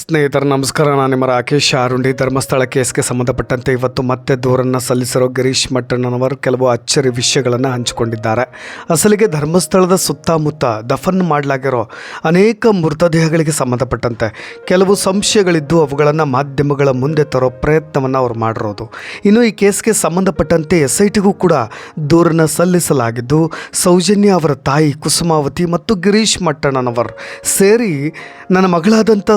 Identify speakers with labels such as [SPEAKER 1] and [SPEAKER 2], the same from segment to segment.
[SPEAKER 1] ಸ್ನೇಹಿತರ, ನಮಸ್ಕಾರ. ನಾನು ನಿಮ್ಮ ರಾಕೇಶ್ ಆರುಂಡಿ. ಧರ್ಮಸ್ಥಳ ಕೇಸ್ಗೆ ಸಂಬಂಧಪಟ್ಟಂತೆ ಇವತ್ತು ಮತ್ತೆ ದೂರನ್ನು ಸಲ್ಲಿಸಿರೋ ಗಿರೀಶ್ ಮಟ್ಟಣ್ಣನವರು ಕೆಲವು ಅಚ್ಚರಿ ವಿಷಯಗಳನ್ನು ಹಂಚಿಕೊಂಡಿದ್ದಾರೆ. ಅಸಲಿಗೆ ಧರ್ಮಸ್ಥಳದ ಸುತ್ತಮುತ್ತ ದಫನ್ ಮಾಡಲಾಗಿರೋ ಅನೇಕ ಮೃತದೇಹಗಳಿಗೆ ಸಂಬಂಧಪಟ್ಟಂತೆ ಕೆಲವು ಸಂಶಯಗಳಿದ್ದು ಅವುಗಳನ್ನು ಮಾಧ್ಯಮಗಳ ಮುಂದೆ ತರೋ ಪ್ರಯತ್ನವನ್ನು ಅವರು ಮಾಡಿರೋದು. ಇನ್ನು ಈ ಕೇಸ್ಗೆ ಸಂಬಂಧಪಟ್ಟಂತೆ ಎಸ್ ಐ ಕೂಡ ದೂರನ್ನು ಸಲ್ಲಿಸಲಾಗಿದ್ದು, ಸೌಜನ್ಯ ಅವರ ತಾಯಿ ಕುಸುಮಾವತಿ ಮತ್ತು ಗಿರೀಶ್ ಮಟ್ಟಣ್ಣನವರು ಸೇರಿ ನನ್ನ ಮಗಳಾದಂಥ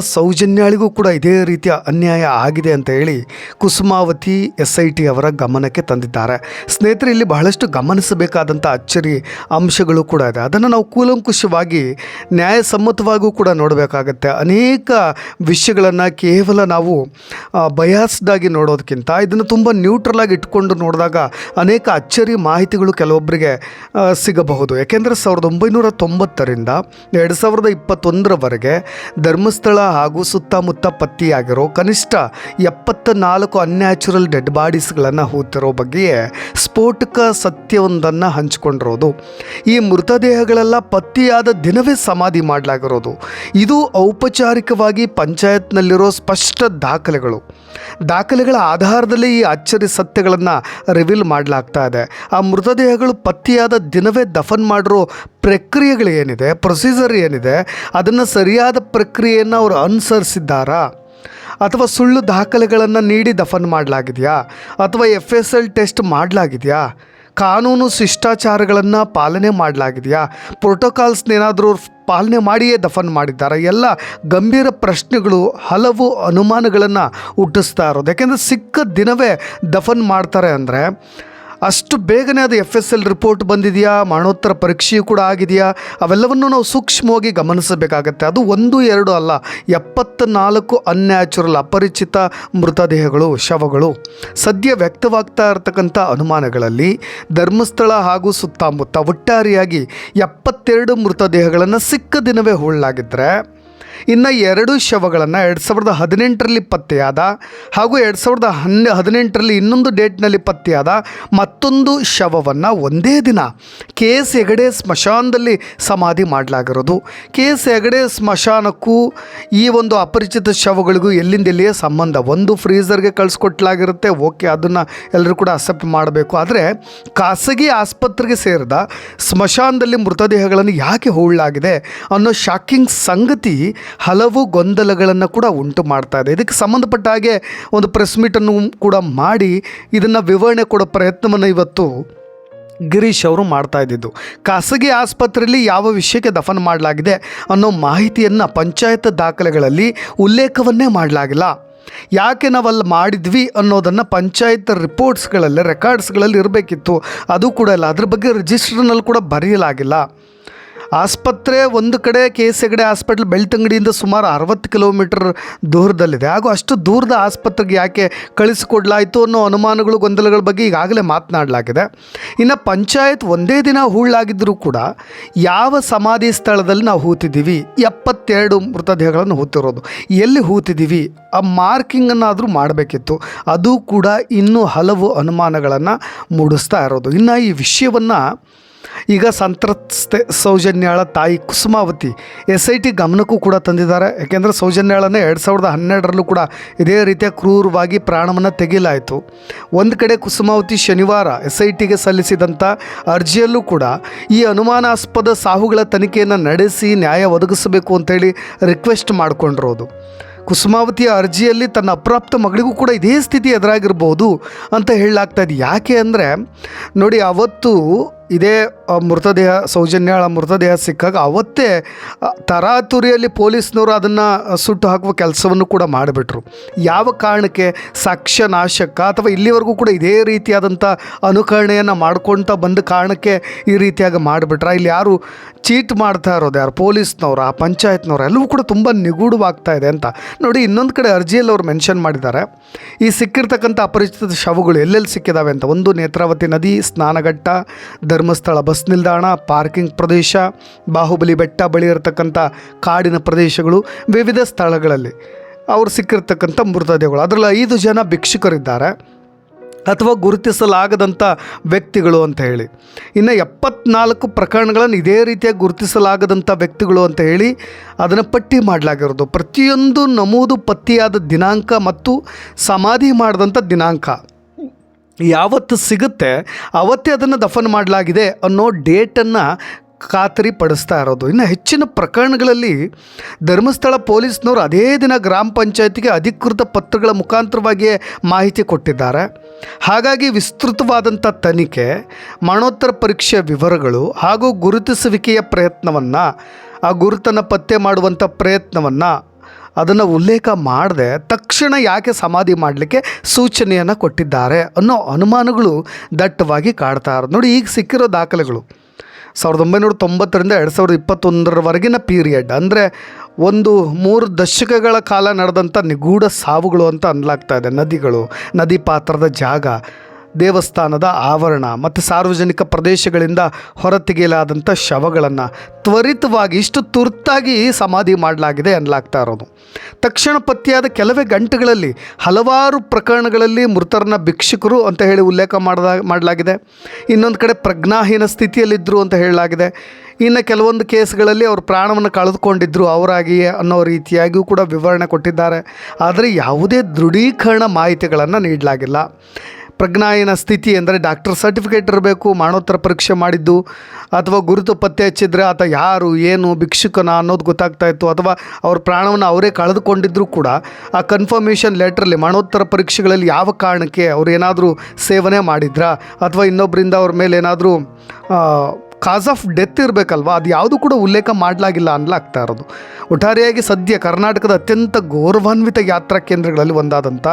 [SPEAKER 1] ಸೌಜನ್ಯಾಳಿಗೂ ಕೂಡ ಇದೇ ರೀತಿಯ ಅನ್ಯಾಯ ಆಗಿದೆ ಅಂತ ಹೇಳಿ ಕುಸುಮಾವತಿ ಎಸ್ ಐ ಟಿ ಅವರ ಗಮನಕ್ಕೆ ತಂದಿದ್ದಾರೆ. ಸ್ನೇಹಿತರೆ, ಇಲ್ಲಿ ಬಹಳಷ್ಟು ಗಮನಿಸಬೇಕಾದಂಥ ಅಚ್ಚರಿ ಅಂಶಗಳು ಕೂಡ ಇದೆ. ಅದನ್ನು ನಾವು ಕೂಲಂಕುಷವಾಗಿ, ನ್ಯಾಯಸಮ್ಮತವಾಗೂ ಕೂಡ ನೋಡಬೇಕಾಗತ್ತೆ. ಅನೇಕ ವಿಷಯಗಳನ್ನು ಕೇವಲ ನಾವು ಬಯಾಸ್ಡಾಗಿ ನೋಡೋದಕ್ಕಿಂತ ಇದನ್ನು ತುಂಬ ನ್ಯೂಟ್ರಲ್ ಆಗಿ ಇಟ್ಕೊಂಡು ನೋಡಿದಾಗ ಅನೇಕ ಅಚ್ಚರಿ ಮಾಹಿತಿಗಳು ಕೆಲವೊಬ್ಬರಿಗೆ ಸಿಗಬಹುದು. ಯಾಕೆಂದರೆ ಸಾವಿರದ ಒಂಬೈನೂರ ತೊಂಬತ್ತರಿಂದ ಎರಡು ಸಾವಿರದ ಇಪ್ಪತ್ತೊಂದರವರೆಗೆ ಧರ್ಮಸ್ಥಳ ಹಾಗೂ ಸುತ್ತಮುತ್ತ ಪತ್ತೆಯಾಗಿರೋ ಕನಿಷ್ಠ ಎಪ್ಪತ್ತ ನಾಲ್ಕು ಅನ್ಯಾಚುರಲ್ ಡೆಡ್ ಬಾಡೀಸ್ಗಳನ್ನು ಹೂತಿರೋ ಬಗ್ಗೆಯೇ ಸ್ಫೋಟಕ ಸತ್ಯವೊಂದನ್ನು ಹಂಚಿಕೊಂಡಿರೋದು. ಈ ಮೃತದೇಹಗಳೆಲ್ಲ ಪತ್ತೆಯಾದ ದಿನವೇ ಸಮಾಧಿ ಮಾಡಲಾಗಿರೋದು. ಇದು ಔಪಚಾರಿಕವಾಗಿ ಪಂಚಾಯತ್ನಲ್ಲಿರೋ ಸ್ಪಷ್ಟ ದಾಖಲೆಗಳು. ದಾಖಲೆಗಳ ಆಧಾರದಲ್ಲಿ ಈ ಅಚ್ಚರಿ ಸತ್ಯಗಳನ್ನು ರಿವೀಲ್ ಮಾಡಲಾಗ್ತಾ ಇದೆ. ಆ ಮೃತದೇಹಗಳು ಪತ್ತೆಯಾದ ದಿನವೇ ದಫನ್ ಮಾಡಿರೋ ಪ್ರಕ್ರಿಯೆಗಳು ಏನಿದೆ ಪ್ರೊಸೀಜರ್ ಏನಿದೆ, ಅದನ್ನು ಸರಿಯಾದ ಪ್ರಕ್ರಿಯೆಯನ್ನು ಅವರು ಅನುಸರಿಸಿದ್ದಾರಾ? ಅಥವಾ ಸುಳ್ಳು ದಾಖಲೆಗಳನ್ನು ನೀಡಿ ದಫನ್ ಮಾಡಲಾಗಿದೆಯಾ? ಅಥವಾ ಎಫ್ ಎಸ್ ಎಲ್ ಟೆಸ್ಟ್ ಮಾಡಲಾಗಿದೆಯಾ? ಕಾನೂನು ಶಿಷ್ಟಾಚಾರಗಳನ್ನು ಪಾಲನೆ ಮಾಡಲಾಗಿದೆಯಾ? ಪ್ರೋಟೋಕಾಲ್ಸ್ನೇನಾದರೂ ಪಾಲನೆ ಮಾಡಿಯೇ ದಫನ್ ಮಾಡಿದ್ದಾರೆ? ಎಲ್ಲ ಗಂಭೀರ ಪ್ರಶ್ನೆಗಳು, ಹಲವು ಅನುಮಾನಗಳನ್ನು ಹುಟ್ಟಿಸ್ತಾ ಇರೋದು. ಯಾಕೆಂದರೆ ಸಿಕ್ಕ ದಿನವೇ ದಫನ್ ಮಾಡ್ತಾರೆ ಅಂದರೆ ಅಷ್ಟು ಬೇಗನೆ ಅದು ಎಫ್ ಎಸ್ ಎಲ್ ರಿಪೋರ್ಟ್ ಬಂದಿದೆಯಾ? ಮರಣೋತ್ತರ ಪರೀಕ್ಷೆಯೂ ಕೂಡ ಆಗಿದೆಯಾ? ಅವೆಲ್ಲವನ್ನು ನಾವು ಸೂಕ್ಷ್ಮವಾಗಿ ಗಮನಿಸಬೇಕಾಗತ್ತೆ. ಅದು ಒಂದು, ಎರಡು ಅಲ್ಲ ಎಪ್ಪತ್ತ ನಾಲ್ಕು ಅನ್ಯಾಚುರಲ್ ಅಪರಿಚಿತ ಮೃತದೇಹಗಳು, ಶವಗಳು. ಸದ್ಯ ವ್ಯಕ್ತವಾಗ್ತಾ ಇರತಕ್ಕಂಥ ಅನುಮಾನಗಳಲ್ಲಿ ಧರ್ಮಸ್ಥಳ ಹಾಗೂ ಸುತ್ತಮುತ್ತ ಒಟ್ಟಾರೆಯಾಗಿ ಎಪ್ಪತ್ತೆರಡು ಮೃತದೇಹಗಳನ್ನು ಸಿಕ್ಕ ದಿನವೇ ಹೂಳಲಾಗಿದ್ದರೆ ಇನ್ನು ಎರಡು ಶವಗಳನ್ನು ಎರಡು ಸಾವಿರದ ಹದಿನೆಂಟರಲ್ಲಿ ಪತ್ತೆಯಾದ ಹಾಗೂ ಎರಡು ಸಾವಿರದ ಹನ್ನೆ, ಹದಿನೆಂಟರಲ್ಲಿ ಇನ್ನೊಂದು ಡೇಟ್ನಲ್ಲಿ ಪತ್ತೆಯಾದ ಮತ್ತೊಂದು ಶವವನ್ನು ಒಂದೇ ದಿನ ಕೆ ಎಸ್ ಹೆಗಡೆ ಸ್ಮಶಾನದಲ್ಲಿ ಸಮಾಧಿ ಮಾಡಲಾಗಿರೋದು. ಕೆ ಎಸ್ ಹೆಗಡೆ ಸ್ಮಶಾನಕ್ಕೂ ಈ ಒಂದು ಅಪರಿಚಿತ ಶವಗಳಿಗೂ ಎಲ್ಲಿಂದ ಎಲ್ಲಿಯೇ ಸಂಬಂಧ ಒಂದು ಫ್ರೀಸರ್ಗೆ ಕಳಿಸ್ಕೊಟ್ಲಾಗಿರುತ್ತೆ. ಓಕೆ, ಅದನ್ನು ಎಲ್ಲರೂ ಕೂಡ ಅಕ್ಸೆಪ್ಟ್ ಮಾಡಬೇಕು. ಆದರೆ ಖಾಸಗಿ ಆಸ್ಪತ್ರೆಗೆ ಸೇರಿದ ಸ್ಮಶಾನದಲ್ಲಿ ಮೃತದೇಹಗಳನ್ನು ಯಾಕೆ ಹೂಳಲಾಗಿದೆ ಅನ್ನೋ ಶಾಕಿಂಗ್ ಸಂಗತಿ ಹಲವು ಗೊಂದಲಗಳನ್ನು ಕೂಡ ಉಂಟು ಮಾಡ್ತಾ ಇದೆ. ಇದಕ್ಕೆ ಸಂಬಂಧಪಟ್ಟ ಹಾಗೆ ಒಂದು ಪ್ರೆಸ್ ಮೀಟನ್ನು ಕೂಡ ಮಾಡಿ ಇದನ್ನು ವಿವರಣೆ ಕೊಡೋ ಪ್ರಯತ್ನವನ್ನು ಇವತ್ತು ಗಿರೀಶ್ ಅವರು ಮಾಡ್ತಾ ಇದ್ದಿದ್ದು. ಖಾಸಗಿ ಆಸ್ಪತ್ರೆಯಲ್ಲಿ ಯಾವ ವಿಷಯಕ್ಕೆ ದಫನ್ ಮಾಡಲಾಗಿದೆ ಅನ್ನೋ ಮಾಹಿತಿಯನ್ನು ಪಂಚಾಯತ್ ದಾಖಲೆಗಳಲ್ಲಿ ಉಲ್ಲೇಖವನ್ನೇ ಮಾಡಲಾಗಿಲ್ಲ. ಯಾಕೆ ನಾವಲ್ಲಿ ಮಾಡಿದ್ವಿ ಅನ್ನೋದನ್ನು ಪಂಚಾಯತ್ ರಿಪೋರ್ಟ್ಸ್ಗಳಲ್ಲಿ ರೆಕಾರ್ಡ್ಸ್ಗಳಲ್ಲಿ ಇರಬೇಕಿತ್ತು. ಅದು ಕೂಡ ಇಲ್ಲ. ಅದ್ರ ಬಗ್ಗೆ ರಿಜಿಸ್ಟರ್ನಲ್ಲಿ ಕೂಡ ಬರೆಯಲಾಗಿಲ್ಲ. ಆಸ್ಪತ್ರೆ ಒಂದು ಕಡೆ ಕೆ ಎಸ್ ಹೆಗಡೆ ಹಾಸ್ಪಿಟ್ಲ್ ಬೆಳ್ತಂಗಡಿಯಿಂದ ಸುಮಾರು ಅರವತ್ತು ಕಿಲೋಮೀಟರ್ ದೂರದಲ್ಲಿದೆ. ಹಾಗೂ ಅಷ್ಟು ದೂರದ ಆಸ್ಪತ್ರೆಗೆ ಯಾಕೆ ಕಳಿಸಿಕೊಡ್ಲಾಯಿತು ಅನ್ನೋ ಅನುಮಾನಗಳು, ಗೊಂದಲಗಳ ಬಗ್ಗೆ ಈಗಾಗಲೇ ಮಾತನಾಡಲಾಗಿದೆ. ಇನ್ನು ಪಂಚಾಯತ್ ಒಂದೇ ದಿನ ಹೂಳಾಗಿದ್ದರೂ ಕೂಡ ಯಾವ ಸಮಾಧಿ ಸ್ಥಳದಲ್ಲಿ ನಾವು ಹೂತಿದ್ದೀವಿ? ಎಪ್ಪತ್ತೆರಡು ಮೃತದೇಹಗಳನ್ನು ಹೂತಿರೋದು. ಎಲ್ಲಿ ಹೂತಿದ್ದೀವಿ? ಆ ಮಾರ್ಕಿಂಗನ್ನಾದರೂ ಮಾಡಬೇಕಿತ್ತು. ಅದು ಕೂಡ ಇನ್ನೂ ಹಲವು ಅನುಮಾನಗಳನ್ನು ಮೂಡಿಸ್ತಾ ಇರೋದು. ಇನ್ನು ಈ ವಿಷಯವನ್ನು ಈಗ ಸಂತ್ರಸ್ತೆ ಸೌಜನ್ಯಾಳ ತಾಯಿ ಕುಸುಮಾವತಿ ಎಸ್ ಐ ಟಿ ಗಮನಕ್ಕೂ ಕೂಡ ತಂದಿದ್ದಾರೆ. ಯಾಕೆಂದರೆ ಸೌಜನ್ಯಾಳನ್ನು ಎರಡು ಸಾವಿರದ ಹನ್ನೆರಡರಲ್ಲೂ ಕೂಡ ಇದೇ ರೀತಿಯ ಕ್ರೂರವಾಗಿ ಪ್ರಾಣವನ್ನು ತೆಗೆಯಲಾಯಿತು ಒಂದು ಕಡೆ ಕುಸುಮಾವತಿ ಶನಿವಾರ ಎಸ್ ಐ ಟಿಗೆ ಸಲ್ಲಿಸಿದಂಥ ಅರ್ಜಿಯಲ್ಲೂ ಕೂಡ ಈ ಅನುಮಾನಾಸ್ಪದ ಸಾವುಗಳ ತನಿಖೆಯನ್ನು ನಡೆಸಿ ನ್ಯಾಯ ಒದಗಿಸಬೇಕು ಅಂತೇಳಿ ರಿಕ್ವೆಸ್ಟ್ ಮಾಡಿಕೊಂಡಿರೋದು. ಕುಸುಮಾವತಿಯ ಅರ್ಜಿಯಲ್ಲಿ ತನ್ನ ಅಪ್ರಾಪ್ತ ಮಗಳಿಗೂ ಕೂಡ ಇದೇ ಸ್ಥಿತಿ ಎದುರಾಗಿರ್ಬೋದು ಅಂತ ಹೇಳಲಾಗ್ತಾ ಇದೆ. ಯಾಕೆ ಅಂದರೆ ನೋಡಿ, ಅವತ್ತು ಇದೇ ಮೃತದೇಹ ಸೌಜನ್ಯಾಳ ಮೃತದೇಹ ಸಿಕ್ಕಾಗ ಅವತ್ತೇ ತರಾತುರಿಯಲ್ಲಿ ಪೊಲೀಸ್ನವರು ಅದನ್ನು ಸುಟ್ಟು ಹಾಕುವ ಕೆಲಸವನ್ನು ಕೂಡ ಮಾಡಿಬಿಟ್ರು. ಯಾವ ಕಾರಣಕ್ಕೆ? ಸಾಕ್ಷ್ಯ ನಾಶಕ ಅಥವಾ ಇಲ್ಲಿವರೆಗೂ ಕೂಡ ಇದೇ ರೀತಿಯಾದಂಥ ಅನುಕರಣೆಯನ್ನು ಮಾಡ್ಕೊಳ್ತಾ ಬಂದ ಕಾರಣಕ್ಕೆ ಈ ರೀತಿಯಾಗಿ ಮಾಡಿಬಿಟ್ರ? ಇಲ್ಲಿ ಯಾರು ಚೀಟ್ ಮಾಡ್ತಾ ಇರೋದು ಯಾರು? ಪೊಲೀಸ್ನವ್ರು, ಆ ಪಂಚಾಯತ್ನವ್ರು, ಎಲ್ಲವೂ ಕೂಡ ತುಂಬ ನಿಗೂಢವಾಗ್ತಾ ಇದೆ ಅಂತ. ನೋಡಿ, ಇನ್ನೊಂದು ಕಡೆ ಅರ್ಜಿಯಲ್ಲಿ ಅವರು ಮೆನ್ಷನ್ ಮಾಡಿದ್ದಾರೆ. ಈ ಸಿಕ್ಕಿರ್ತಕ್ಕಂಥ ಅಪರಿಚಿತ ಶವಗಳು ಎಲ್ಲೆಲ್ಲಿ ಸಿಕ್ಕಿದಾವೆ ಅಂತ. ಒಂದು ನೇತ್ರಾವತಿ ನದಿ, ಸ್ನಾನಘಟ್ಟ ಧರ್ಮಸ್ಥಳ ಬಸ್ ನಿಲ್ದಾಣ, ಪಾರ್ಕಿಂಗ್ ಪ್ರದೇಶ, ಬಾಹುಬಲಿ ಬೆಟ್ಟ ಬಳಿ ಇರತಕ್ಕಂಥ ಕಾಡಿನ ಪ್ರದೇಶಗಳು ವಿವಿಧ ಸ್ಥಳಗಳಲ್ಲಿ. ಅವರು ಸಿಕ್ಕಿರ್ತಕ್ಕಂಥ ಮೃತದೇಹಗಳು ಅದರಲ್ಲಿ ಐದು ಜನ ಭಿಕ್ಷುಕರಿದ್ದಾರೆ. ಅಥವಾ ಗುರುತಿಸಲಾಗದಂಥ ವ್ಯಕ್ತಿಗಳು ಅಂತ ಹೇಳಿ. ಇನ್ನು ಎಪ್ಪತ್ನಾಲ್ಕು ಪ್ರಕರಣಗಳನ್ನು ಇದೇ ರೀತಿಯಾಗಿ ಗುರುತಿಸಲಾಗದಂಥ ವ್ಯಕ್ತಿಗಳು ಅಂತ ಹೇಳಿ ಅದನ್ನು ಪಟ್ಟಿ ಮಾಡಲಾಗಿರೋದು. ಪ್ರತಿಯೊಂದು ನಮೂದು ಪತ್ತೆಯಾದ ದಿನಾಂಕ ಮತ್ತು ಸಮಾಧಿ ಮಾಡಿದಂಥ ದಿನಾಂಕ. ಯಾವತ್ತು ಸಿಗುತ್ತೆ, ಅವತ್ತೇ ಅದನ್ನು ದಫನ್ ಮಾಡಲಾಗಿದೆ ಅನ್ನೋ ಡೇಟನ್ನು ಖಾತರಿ ಪಡಿಸ್ತಾ ಇರೋದು. ಇನ್ನು ಹೆಚ್ಚಿನ ಪ್ರಕರಣಗಳಲ್ಲಿ ಧರ್ಮಸ್ಥಳ ಪೊಲೀಸ್ನವರು ಅದೇ ದಿನ ಗ್ರಾಮ ಪಂಚಾಯತಿಗೆ ಅಧಿಕೃತ ಪತ್ರಗಳ ಮುಖಾಂತರವಾಗಿಯೇ ಮಾಹಿತಿ ಕೊಟ್ಟಿದ್ದಾರೆ. ಹಾಗಾಗಿ ವಿಸ್ತೃತವಾದಂಥ ತನಿಖೆ, ಮರಣೋತ್ತರ ಪರೀಕ್ಷೆಯ ವಿವರಗಳು ಹಾಗೂ ಗುರುತಿಸುವಿಕೆಯ ಪ್ರಯತ್ನವನ್ನು, ಆ ಗುರುತನ್ನು ಪತ್ತೆ ಮಾಡುವಂಥ ಪ್ರಯತ್ನವನ್ನು ಅದನ್ನು ಉಲ್ಲೇಖ ಮಾಡದೆ ತಕ್ಷಣ ಯಾಕೆ ಸಮಾಧಿ ಮಾಡಲಿಕ್ಕೆ ಸೂಚನೆಯನ್ನು ಕೊಟ್ಟಿದ್ದಾರೆ ಅನ್ನೋ ಅನುಮಾನಗಳು ದಟ್ಟವಾಗಿ ಕಾಡ್ತಾ ಇರೋದು. ನೋಡಿ, ಈಗ ಸಿಕ್ಕಿರೋ ದಾಖಲೆಗಳು. ಸಾವಿರದ ಒಂಬೈನೂರ ತೊಂಬತ್ತರಿಂದ ಎರಡು ಸಾವಿರದ ಇಪ್ಪತ್ತೊಂದರವರೆಗಿನ ಪೀರಿಯಡ್. ಅಂದರೆ ಒಂದು ಮೂರು ದಶಕಗಳ ಕಾಲ ನಡೆದಂಥ ನಿಗೂಢ ಸಾವುಗಳು ಅಂತ ಅನ್ಲಾಗ್ತಾ ಇದೆ. ನದಿಗಳು, ನದಿ ಪಾತ್ರದ ಜಾಗ ದೇವಸ್ಥಾನದ ಆವರಣ ಮತ್ತು ಸಾರ್ವಜನಿಕ ಪ್ರದೇಶಗಳಿಂದ ಹೊರತೆಗೆಯಲಾದಂಥ ಶವಗಳನ್ನು ತ್ವರಿತವಾಗಿ, ಇಷ್ಟು ತುರ್ತಾಗಿ ಸಮಾಧಿ ಮಾಡಲಾಗಿದೆ ಅನ್ನಲಾಗ್ತಾ ಇರೋದು. ತಕ್ಷಣ ಪತ್ತೆಯಾದ ಕೆಲವೇ ಗಂಟೆಗಳಲ್ಲಿ ಹಲವಾರು ಪ್ರಕರಣಗಳಲ್ಲಿ ಮೃತರನ್ನ ಭಿಕ್ಷುಕರು ಅಂತ ಹೇಳಿ ಉಲ್ಲೇಖ ಮಾಡದ, ಮಾಡಲಾಗಿದೆ. ಇನ್ನೊಂದು ಕಡೆ ಪ್ರಜ್ಞಾಹೀನ ಸ್ಥಿತಿಯಲ್ಲಿದ್ದರು ಅಂತ ಹೇಳಲಾಗಿದೆ. ಇನ್ನು ಕೆಲವೊಂದು ಕೇಸ್ಗಳಲ್ಲಿ ಅವರು ಪ್ರಾಣವನ್ನು ಕಳೆದುಕೊಂಡಿದ್ದರು ಅವರಾಗಿಯೇ ಅನ್ನೋ ರೀತಿಯಾಗಿಯೂ ಕೂಡ ವಿವರಣೆ ಕೊಟ್ಟಿದ್ದಾರೆ. ಆದರೆ ಯಾವುದೇ ದೃಢೀಕರಣ ಮಾಹಿತಿಗಳನ್ನು ನೀಡಲಾಗಿಲ್ಲ. ಪ್ರಜ್ಞಾಹೀನ ಸ್ಥಿತಿ ಅಂದರೆ ಡಾಕ್ಟರ್ ಸರ್ಟಿಫಿಕೇಟ್ ಇರಬೇಕು, ಮಾನೋತ್ತರ ಪರೀಕ್ಷೆ ಮಾಡಿದ್ದು, ಅಥವಾ ಗುರುತು ಪತ್ತೆ ಹಚ್ಚಿದ್ರೆ ಆತ ಯಾರು, ಏನು, ಭಿಕ್ಷುಕನ ಅನ್ನೋದು ಗೊತ್ತಾಗ್ತಾ ಇತ್ತು, ಅಥವಾ ಅವ್ರ ಪ್ರಾಣವನ್ನು ಅವರೇ ಕಳೆದುಕೊಂಡಿದ್ದರೂ ಕೂಡ ಆ ಕನ್ಫರ್ಮೇಷನ್ ಲೆಟ್ರಲ್ಲಿ ಮಾನೋತ್ತರ ಪರೀಕ್ಷೆಗಳಲ್ಲಿ ಯಾವ ಕಾರಣಕ್ಕೆ ಅವ್ರು ಏನಾದರೂ ಸೇವನೆ ಮಾಡಿದ್ರಾ, ಅಥವಾ ಇನ್ನೊಬ್ಬರಿಂದ ಅವ್ರ ಮೇಲೆ ಏನಾದರೂ ಕಾಸ್ ಆಫ್ ಡೆತ್ ಇರಬೇಕಲ್ವಾ, ಅದು ಯಾವುದು ಕೂಡ ಉಲ್ಲೇಖ ಮಾಡಲಾಗಿಲ್ಲ ಅನ್ನಲಾಗ್ತಾ ಇರೋದು. ಒಟ್ಟಾರೆಯಾಗಿ ಸದ್ಯ ಕರ್ನಾಟಕದ ಅತ್ಯಂತ ಗೌರವಾನ್ವಿತ ಯಾತ್ರಾ ಕೇಂದ್ರಗಳಲ್ಲಿ ಒಂದಾದಂಥ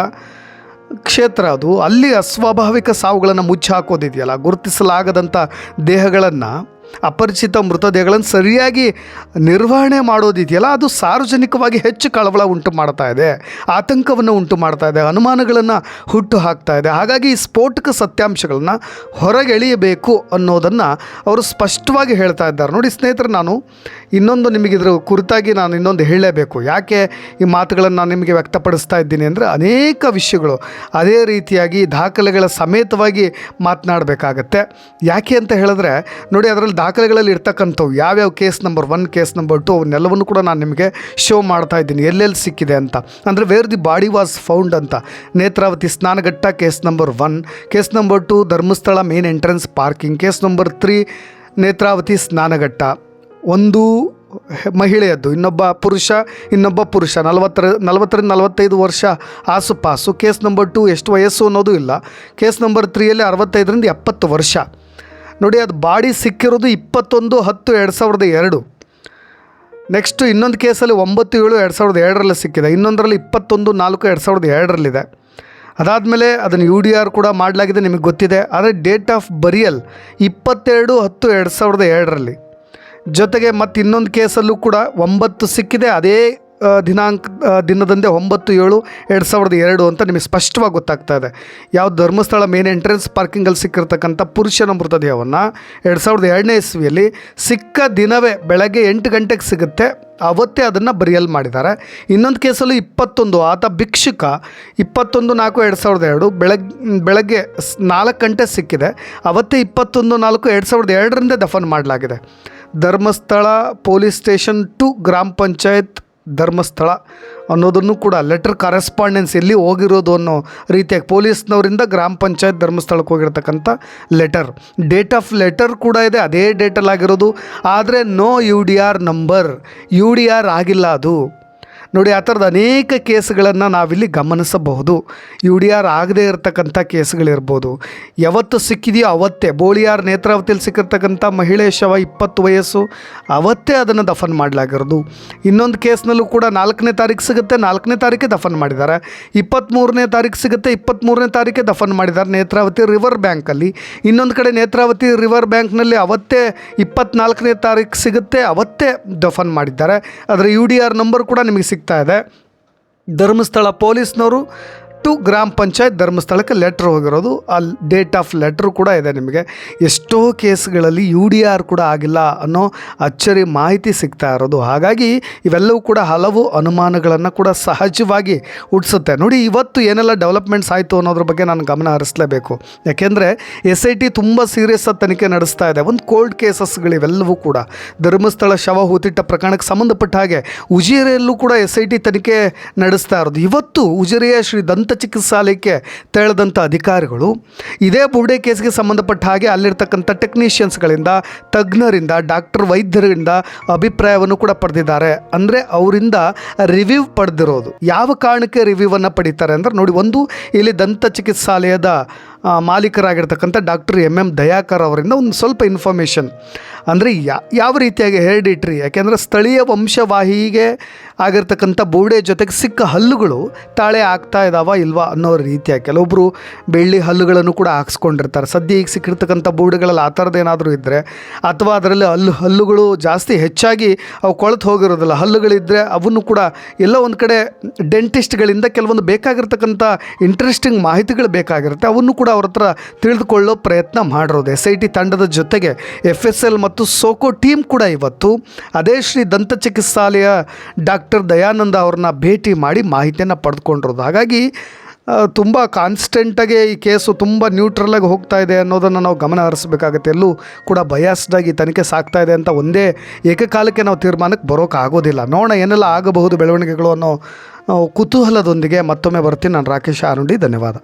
[SPEAKER 1] ಕ್ಷೇತ್ರ ಅದು ಅಲ್ಲಿ ಅಸ್ವಾಭಾವಿಕ ಸಾವುಗಳನ್ನು ಮುಚ್ಚಿ ಹಾಕೋದಿದೆಯಲ್ಲ ಗುರುತಿಸಲಾಗದಂಥ ದೇಹಗಳನ್ನು ಅಪರಿಚಿತ ಮೃತದೇಹಗಳನ್ನು ಸರಿಯಾಗಿ ನಿರ್ವಹಣೆ ಮಾಡೋದಿದೆಯಲ್ಲ, ಅದು ಸಾರ್ವಜನಿಕವಾಗಿ ಹೆಚ್ಚು ಕಳವಳ ಉಂಟು ಮಾಡ್ತಾ ಇದೆ, ಆತಂಕವನ್ನು ಉಂಟು ಮಾಡ್ತಾ ಇದೆ, ಅನುಮಾನಗಳನ್ನು ಹುಟ್ಟು ಹಾಕ್ತಾ ಇದೆ. ಹಾಗಾಗಿ ಈ ಸ್ಫೋಟಕ ಸತ್ಯಾಂಶಗಳನ್ನು ಹೊರಗೆಳೆಯಬೇಕು ಅನ್ನೋದನ್ನು ಅವರು ಸ್ಪಷ್ಟವಾಗಿ ಹೇಳ್ತಾ ಇದ್ದಾರೆ. ನೋಡಿ ಸ್ನೇಹಿತರೆ, ನಾನು ಇನ್ನೊಂದು ನಿಮಗೆ ಇದ್ರ ಕುರಿತಾಗಿ ನಾನು ಇನ್ನೊಂದು ಹೇಳಲೇಬೇಕು. ಯಾಕೆ ಈ ಮಾತುಗಳನ್ನು ನಾನು ನಿಮಗೆ ವ್ಯಕ್ತಪಡಿಸ್ತಾ ಇದ್ದೀನಿ ಅಂದರೆ, ಅನೇಕ ವಿಷಯಗಳು ಅದೇ ರೀತಿಯಾಗಿ ದಾಖಲೆಗಳ ಸಮೇತವಾಗಿ ಮಾತನಾಡಬೇಕಾಗತ್ತೆ. ಯಾಕೆ ಅಂತ ಹೇಳಿದ್ರೆ, ನೋಡಿ ಅದರಲ್ಲಿ ದಾಖಲೆಗಳಲ್ಲಿ ಇರ್ತಕ್ಕಂಥವು ಯಾವ್ಯಾವ case number one, case number two ಅವನ್ನೆಲ್ಲವನ್ನು ಕೂಡ ನಾನು ನಿಮಗೆ ಶೋ ಮಾಡ್ತಾ ಇದ್ದೀನಿ. ಎಲ್ಲೆಲ್ಲಿ ಸಿಕ್ಕಿದೆ ಅಂತ. ಅಂದರೆ where the body was found ಅಂತ. Netravati ಸ್ನಾನಘಟ್ಟ, case number one, case number two Dharmasthala main entrance parking case number three Netravati ಸ್ನಾನಘಟ್ಟ. ಒಂದು ಮಹಿಳೆಯದ್ದು, ಇನ್ನೊಬ್ಬ ಪುರುಷ ಇನ್ನೊಬ್ಬ ಪುರುಷ, ನಲವತ್ತರ ನಲವತ್ತರಿಂದ ನಲವತ್ತೈದು ವರ್ಷ ಆಸುಪಾಸು. ಕೇಸ್ ನಂಬರ್ ಟು ಎಷ್ಟು ವಯಸ್ಸು ಅನ್ನೋದು ಇಲ್ಲ. ಕೇಸ್ ನಂಬರ್ ತ್ರೀಯಲ್ಲಿ ಅರವತ್ತೈದರಿಂದ ಎಪ್ಪತ್ತು ವರ್ಷ. ನೋಡಿ, ಅದು ಬಾಡಿ ಸಿಕ್ಕಿರೋದು ಇಪ್ಪತ್ತೊಂದು, ಹತ್ತು, ಎರಡು ಸಾವಿರದ ಎರಡು. ನೆಕ್ಸ್ಟು ಇನ್ನೊಂದು ಕೇಸಲ್ಲಿ ಒಂಬತ್ತು, ಏಳು, ಎರಡು ಸಾವಿರದ ಎರಡರಲ್ಲಿ ಸಿಕ್ಕಿದೆ. ಇನ್ನೊಂದರಲ್ಲಿ ಇಪ್ಪತ್ತೊಂದು, ನಾಲ್ಕು, ಎರಡು ಸಾವಿರದ ಎರಡರಲ್ಲಿದೆ. ಅದಾದಮೇಲೆ ಅದನ್ನು ಯು ಡಿ ಆರ್ ಕೂಡ ಮಾಡಲಾಗಿದೆ, ನಿಮಗೆ ಗೊತ್ತಿದೆ. ಆದರೆ ಡೇಟ್ ಆಫ್ ಬರಿಯಲ್ ಇಪ್ಪತ್ತೆರಡು, ಹತ್ತು, ಎರಡು ಸಾವಿರದ ಎರಡರಲ್ಲಿ. ಜೊತೆಗೆ ಮತ್ತು ಇನ್ನೊಂದು ಕೇಸಲ್ಲೂ ಕೂಡ ಒಂಬತ್ತು ಸಿಕ್ಕಿದೆ. ಅದೇ ದಿನಾಂಕ ದಿನದಂದೇ ಒಂಬತ್ತು ಏಳು ಎರಡು ಸಾವಿರದ ಎರಡು ಅಂತ ನಿಮಗೆ ಸ್ಪಷ್ಟವಾಗಿ ಗೊತ್ತಾಗ್ತಾ ಇದೆ. ಯಾವ ಧರ್ಮಸ್ಥಳ ಮೇನ್ ಎಂಟ್ರೆನ್ಸ್ ಪಾರ್ಕಿಂಗಲ್ಲಿ ಸಿಕ್ಕಿರ್ತಕ್ಕಂಥ ಪುರುಷನ ಮೃತದೇಹವನ್ನು ಎರಡು ಸಾವಿರದ ಎರಡನೇ ಇಸ್ವಿಯಲ್ಲಿ ಸಿಕ್ಕ ದಿನವೇ ಬೆಳಗ್ಗೆ ಎಂಟು ಗಂಟೆಗೆ ಸಿಗುತ್ತೆ. ಅವತ್ತೇ ಅದನ್ನು ಬರಿಯಲ್ ಮಾಡಿದ್ದಾರೆ. ಇನ್ನೊಂದು ಕೇಸಲ್ಲೂ ಇಪ್ಪತ್ತೊಂದು, ಆತ ಭಿಕ್ಷುಕ, ಇಪ್ಪತ್ತೊಂದು ನಾಲ್ಕು ಎರಡು ಸಾವಿರದ ಎರಡು ಬೆಳಗ್, ಬೆಳಗ್ಗೆ ನಾಲ್ಕು ಗಂಟೆ ಸಿಕ್ಕಿದೆ. ಅವತ್ತೇ ಇಪ್ಪತ್ತೊಂದು ನಾಲ್ಕು ಎರಡು ಸಾವಿರದ ಎರಡರಿಂದ ದಫನ್ ಮಾಡಲಾಗಿದೆ. ಧರ್ಮಸ್ಥಳ ಪೊಲೀಸ್ ಸ್ಟೇಷನ್ ಟು ಗ್ರಾಮ ಪಂಚಾಯತ್ ಧರ್ಮಸ್ಥಳ ಅನ್ನೋದನ್ನು ಕೂಡ ಲೆಟರ್ ಕರೆಸ್ಪಾಂಡೆನ್ಸ್ ಎಲ್ಲಿ ಹೋಗಿರೋದು ಅನ್ನೋ ರೀತಿಯಾಗಿ ಪೊಲೀಸ್ನವರಿಂದ ಗ್ರಾಮ ಪಂಚಾಯತ್ ಧರ್ಮಸ್ಥಳಕ್ಕೆ ಹೋಗಿರ್ತಕ್ಕಂಥ ಲೆಟರ್. ಡೇಟ್ ಆಫ್ ಲೆಟರ್ ಕೂಡ ಇದೆ, ಅದೇ ಡೇಟಲ್ಲಾಗಿರೋದು ಆದರೆ no U D R number U D R ಆಗಿಲ್ಲ ಅದು. ನೋಡಿ, ಆ ಥರದ ಅನೇಕ ಕೇಸ್ಗಳನ್ನು ನಾವಿಲ್ಲಿ ಗಮನಿಸಬಹುದು. ಯು ಡಿ ಆರ್ ಆಗದೇ ಇರತಕ್ಕಂಥ ಕೇಸ್ಗಳಿರ್ಬೋದು. ಯಾವತ್ತು ಸಿಕ್ಕಿದೆಯೋ ಅವತ್ತೇ. ಬೋಳಿಯಾರ್ ನೇತ್ರಾವತಿಯಲ್ಲಿ ಸಿಕ್ಕಿರ್ತಕ್ಕಂಥ ಮಹಿಳೆ ಶವ ಇಪ್ಪತ್ತು ವಯಸ್ಸು, ಅವತ್ತೇ ಅದನ್ನು ದಫನ್ ಮಾಡಲಾಗಿರೋದು. ಇನ್ನೊಂದು ಕೇಸ್ನಲ್ಲೂ ಕೂಡ ನಾಲ್ಕನೇ ತಾರೀಕು ಸಿಗುತ್ತೆ, ನಾಲ್ಕನೇ ತಾರೀಕೆ ದಫನ್ ಮಾಡಿದ್ದಾರೆ. ಇಪ್ಪತ್ತ್ಮೂರನೇ ತಾರೀಕು ಸಿಗುತ್ತೆ ಇಪ್ಪತ್ತ್ಮೂರನೇ ತಾರೀಕೆ ದಫನ್ ಮಾಡಿದ್ದಾರೆ ನೇತ್ರಾವತಿ ರಿವರ್ ಬ್ಯಾಂಕಲ್ಲಿ. ಇನ್ನೊಂದು ಕಡೆ ನೇತ್ರಾವತಿ ರಿವರ್ ಬ್ಯಾಂಕ್ನಲ್ಲಿ ಅವತ್ತೇ ಇಪ್ಪತ್ತ್ನಾಲ್ಕನೇ ತಾರೀಕು ಸಿಗುತ್ತೆ, ಅವತ್ತೇ ದಫನ್ ಮಾಡಿದ್ದಾರೆ. ಅದರ ಯು ಡಿ ಆರ್ ನಂಬರ್ ಕೂಡ ನಿಮಗೆ ಸಿಗ್ತಾ ಇದೆ. ಧರ್ಮಸ್ಥಳ ಪೊಲೀಸ್ನವರು ಟು ಗ್ರಾಮ ಪಂಚಾಯತ್ ಧರ್ಮಸ್ಥಳಕ್ಕೆ ಲೆಟ್ರ್ ಹೋಗಿರೋದು. ಆ ಡೇಟ್ ಆಫ್ ಲೆಟ್ರ್ ಕೂಡ ಇದೆ ನಿಮಗೆ. ಎಷ್ಟೋ ಕೇಸ್ಗಳಲ್ಲಿ ಯು ಡಿ ಆರ್ ಕೂಡ ಆಗಿಲ್ಲ ಅನ್ನೋ ಅಚ್ಚರಿ ಮಾಹಿತಿ ಸಿಗ್ತಾ ಇರೋದು. ಹಾಗಾಗಿ ಇವೆಲ್ಲವೂ ಕೂಡ ಹಲವು ಅನುಮಾನಗಳನ್ನು ಕೂಡ ಸಹಜವಾಗಿ ಹುಟ್ಟಿಸುತ್ತೆ. ನೋಡಿ, ಇವತ್ತು ಏನೆಲ್ಲ ಡೆವಲಪ್ಮೆಂಟ್ಸ್ ಆಯಿತು ಅನ್ನೋದ್ರ ಬಗ್ಗೆ ನಾನು ಗಮನ ಹರಿಸಲೇಬೇಕು. ಯಾಕೆಂದರೆ ಎಸ್ ಐ ಟಿ ತುಂಬ ಸೀರಿಯಸ್ ಆಗಿ ತನಿಖೆ ನಡೆಸ್ತಾ ಇದೆ. ಒಂದು ಕೋಲ್ಡ್ ಕೇಸಸ್ಗಳಿವೆಲ್ಲವೂ ಕೂಡ. ಧರ್ಮಸ್ಥಳ ಶವ ಹೂತಿಟ್ಟ ಪ್ರಕರಣಕ್ಕೆ ಸಂಬಂಧಪಟ್ಟ ಹಾಗೆ ಉಜಿರೆಯಲ್ಲೂ ಕೂಡ ಎಸ್ ಐ ಟಿ ತನಿಖೆ ನಡೆಸ್ತಾ ಇರೋದು. ಇವತ್ತು ಉಜಿರೆಯ ಶ್ರೀ ದಂತ ಚಿಕಿತ್ಸಾಲಯಕ್ಕೆ ತೆರಳದಂಥ ಅಧಿಕಾರಿಗಳು ಇದೇ ಬುರ್ಡೆ ಕೇಸ್ಗೆ ಸಂಬಂಧಪಟ್ಟ ಹಾಗೆ ಅಲ್ಲಿರ್ತಕ್ಕಂಥ ಟೆಕ್ನಿಷಿಯನ್ಸ್ಗಳಿಂದ, ತಜ್ಞರಿಂದ, ಡಾಕ್ಟರ್ ವೈದ್ಯರಿಂದ ಅಭಿಪ್ರಾಯವನ್ನು ಕೂಡ ಪಡೆದಿದ್ದಾರೆ. ಅಂದರೆ ಅವರಿಂದ ರಿವ್ಯೂ ಪಡೆದಿರೋದು. ಯಾವ ಕಾರಣಕ್ಕೆ ರಿವ್ಯೂವನ್ನು ಪಡೀತಾರೆ ಅಂದ್ರೆ ನೋಡಿ ಒಂದು ಇಲ್ಲಿ ದಂತ ಚಿಕಿತ್ಸಾಲಯದ ಮಾಲೀಕರಾಗಿರ್ತಕ್ಕಂಥ ಡಾಕ್ಟರ್ ಎಂ ಎಂ ದಯಾಕರ್ ಅವರಿಂದ ಒಂದು ಸ್ವಲ್ಪ ಇನ್ಫಾರ್ಮೇಷನ್. ಅಂದರೆ ಯಾ, ಯಾವ ರೀತಿಯಾಗಿ ಹೆರಿಡಿಟ್ರಿ ಯಾಕೆಂದರೆ ಸ್ಥಳೀಯ ವಂಶವಾಹಿಗೆ ಆಗಿರ್ತಕ್ಕಂಥ ಬೋಡೆ ಜೊತೆಗೆ ಸಿಕ್ಕ ಹಲ್ಲುಗಳು ತಾಳೆ ಆಗ್ತಾ ಇದ್ದಾವ ಇಲ್ವಾ ಅನ್ನೋ ರೀತಿಯ ಕೆಲವೊಬ್ಬರು ಬೆಳ್ಳಿ ಹಲ್ಲುಗಳನ್ನು ಕೂಡ ಹಾಕ್ಸ್ಕೊಂಡಿರ್ತಾರೆ. ಸದ್ಯ ಈಗ ಸಿಕ್ಕಿರ್ತಕ್ಕಂಥ ಬೋಡೆಗಳಲ್ಲಿ ಆ ಥರದ್ದು ಏನಾದರೂ ಇದ್ದರೆ ಅಥವಾ ಅದರಲ್ಲಿ ಹಲ್ಲು, ಹಲ್ಲುಗಳು ಜಾಸ್ತಿ ಹೆಚ್ಚಾಗಿ ಅವು ಕೊಳೆತು ಹೋಗಿರೋದಿಲ್ಲ. ಹಲ್ಲುಗಳಿದ್ದರೆ ಅವನ್ನು ಕೂಡ ಎಲ್ಲ ಒಂದು ಕಡೆ ಡೆಂಟಿಸ್ಟ್ಗಳಿಂದ ಕೆಲವೊಂದು ಬೇಕಾಗಿರ್ತಕ್ಕಂಥ ಇಂಟ್ರೆಸ್ಟಿಂಗ್ ಮಾಹಿತಿಗಳು ಬೇಕಾಗಿರುತ್ತೆ. ಅವನ್ನು ಕೂಡ ಅವ್ರ ಹತ್ರ ತಿಳಿದುಕೊಳ್ಳೋ ಪ್ರಯತ್ನ ಮಾಡಿರೋದು. ಎಸ್ ಐ ಟಿ ತಂಡದ ಜೊತೆಗೆ ಎಫ್ ಎಸ್ ಎಲ್ ಮತ್ತು ಸೋಕೋ ಟೀಮ್ ಕೂಡ ಇವತ್ತು ಅದೇ ಶ್ರೀ ದಂತ ಚಿಕಿತ್ಸಾಲಯ ಡಾಕ್ಟರ್ ದಯಾನಂದ ಅವ್ರನ್ನ ಭೇಟಿ ಮಾಡಿ ಮಾಹಿತಿಯನ್ನು ಪಡೆದುಕೊಂಡಿರೋದು. ಹಾಗಾಗಿ ತುಂಬ ಕಾನ್ಸ್ಟೆಂಟಾಗಿ ಈ ಕೇಸು ತುಂಬ ನ್ಯೂಟ್ರಲಾಗಿ ಹೋಗ್ತಾ ಇದೆ ಅನ್ನೋದನ್ನು ನಾವು ಗಮನ ಹರಿಸಬೇಕಾಗುತ್ತೆ. ಎಲ್ಲೂ ಕೂಡ ಬಯಾಸ್ಡಾಗಿ ತನಿಖೆ ಸಾಕ್ತಾ ಇದೆ ಅಂತ ಒಂದೇ ಏಕಕಾಲಕ್ಕೆ ನಾವು ತೀರ್ಮಾನಕ್ಕೆ ಬರೋಕೆ ಆಗೋದಿಲ್ಲ. ನೋಡೋಣ ಏನೆಲ್ಲ ಆಗಬಹುದು ಬೆಳವಣಿಗೆಗಳು ಅನ್ನೋ ಕುತೂಹಲದೊಂದಿಗೆ ಮತ್ತೊಮ್ಮೆ ಬರ್ತೀನಿ. ನಾನು ರಾಕೇಶ್ ಆರುಂಡಿ, ಧನ್ಯವಾದ.